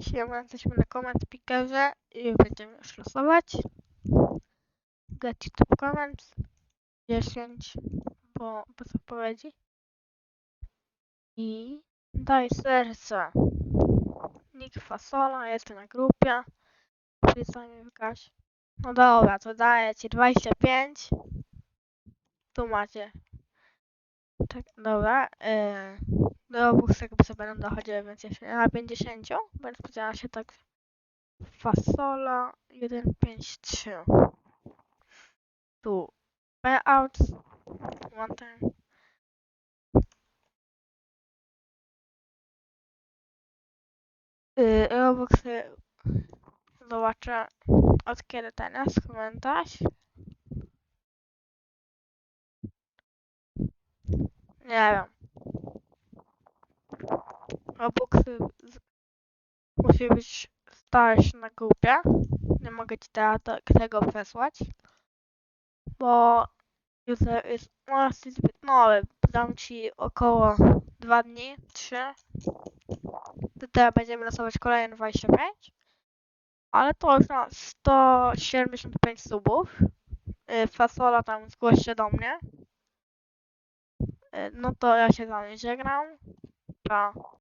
Siema, jesteśmy na comment speakerze i będziemy już losować. Get YouTube comments 10 bo bez odpowiedzi. I daj serce. Nick Fasola, jestem na grupie. Pisanie Łukasz. No dobra, to daję ci 25. Tu macie. Tak, dobra. Yy, do obóz jakby będą dochodziły, więc jeśli na 50, więc podziela się tak fasola 153. Tu layout, one time. Yy, Robuxy zobaczę od kiedy teraz komentarz. Nie wiem. Robuxy z... musi być starszy na grupie. Nie mogę ci teraz tego przesłać. Bo user jest, no, zbyt nowy. Dam ci około 2 dni, 3. To teraz będziemy losować kolejne 25. Ale to już na 175 subów. Yy, Fasola tam zgłoś się do mnie. Yy, No to ja się z wami żegnam. Pa.